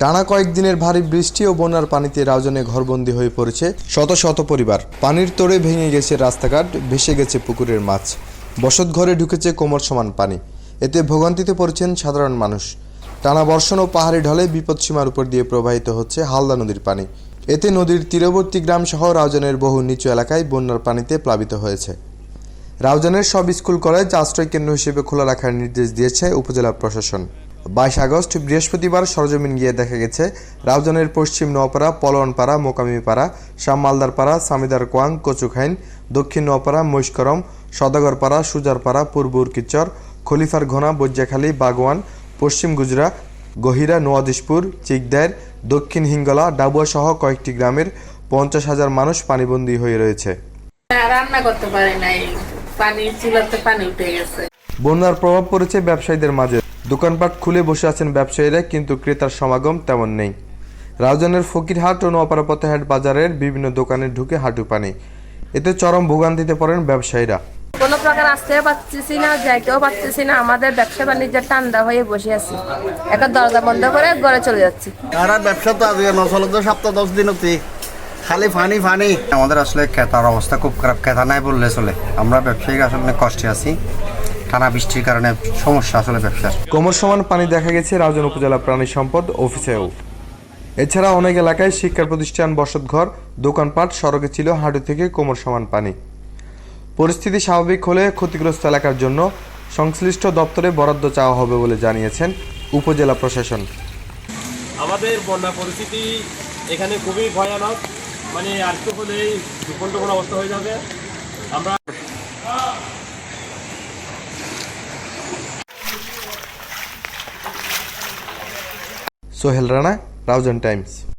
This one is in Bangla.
টানা কয়েকদিনের ভারী বৃষ্টি ও বন্যার পানিতে রাউজানে ঘরবন্দি হয়ে পড়েছে শত শত পরিবার। পানির তোড়ে ভেঙে গেছে রাস্তাঘাট, ভেসে গেছে পুকুরের মাছ। বসত ঘরে ঢুকেছে কোমর সমান পানি। এতে ভোগান্তিতে পড়েছেন সাধারণ মানুষ। টানা বর্ষণ ও পাহাড়ি ঢলে বিপদসীমার উপর দিয়ে প্রবাহিত হচ্ছে হালদা নদীর পানি। এতে নদীর তীরবর্তী গ্রাম সহ রাউজানের বহু নিচু এলাকায় বন্যার পানিতে প্লাবিত হয়েছে। রাউজানের সব স্কুল কলেজ আশ্রয় কেন্দ্র হিসেবে খোলা রাখার নির্দেশ দিয়েছে উপজেলা প্রশাসন। বাইশ আগস্ট বৃহস্পতিবার সরজমিন গিয়ে দেখা গেছে রাউজানের পশ্চিম নোয়াপাড়া পলোয়ানপাড়া মোকামিপাড়া শ্যামমালদারপাড়া সামিদার কোয়াং কচুখাইন দক্ষিণ নোয়াপাড়া মহিষকরম সদাগরপাড়া সুজারপাড়া পূর্ব উর্কিচর খলিফার ঘোনা বজ্জাখালী বাগওয়ান পশ্চিম গুজরা গহিরা নোয়াদিশপুর চিকদায়ের দক্ষিণ হিঙ্গলা ডাবুয়া সহ কয়েকটি গ্রামের পঞ্চাশ হাজার মানুষ পানিবন্দী হয়ে রয়েছে। রান্না করতে পারি নাই। পানি চুলাতে পানি উঠে গেছে। বন্যার প্রভাব পড়েছে ব্যবসায়ীদের মাঝে। দোকানপাট খুলে বসে আছেন ব্যবসায়ীরা কিন্তু ক্রেতার সমাগম তেমন নেই। রাউজানের ফকিরহাট ও নোয়াপাড়া পথেহাট বাজারের বিভিন্ন দোকানে ঢুকে হাঁটু পানি। এতে চরম ভোগান্তিতে পড়েন ব্যবসায়ীরা। কোনো প্রকার আসতেও পারতেছি না যাইতেও পারতেছি না আমাদের ব্যবসা বাণিজ্যের টান্দা হয়ে বসে আছি। একটা দরজা বন্ধ করে ঘরে চলে যাচ্ছি। আর ব্যবসা তো আজকে নচল তো সপ্তাহ দশ দিন অতি খালি ফানি ফানি। আমাদের আসলে ক্রেতার অবস্থা খুব খারাপ। ক্রেতা নাই বললে চলে। আমরা ব্যবসায়িক আসলে কষ্টে আছি। টানা বৃষ্টির কারণে সমস্যা আসলে ব্যবসার। কোমর সমান পানি দেখা গেছে রাউজান উপজেলা প্রাণী সম্পদ অফিসেও। এছাড়া অনেক এলাকায় শিক্ষা প্রতিষ্ঠান বসতঘর দোকানপাট সড়কে ছিল হাঁটু থেকে কোমর সমান পানি। পরিস্থিতি স্বাভাবিক হলে ক্ষতিগ্রস্ত এলাকার জন্য সংশ্লিষ্ট দপ্তরে বরাদ্দ চাওয়া হবে বলে জানিয়েছেন উপজেলা প্রশাসন। আমাদের বন্যা পরিস্থিতি এখানে খুবই ভয়ানক। মানে আর একটু হলেই অবস্থা হয়ে যাবে। আমরা So, hell run a Thousand Times.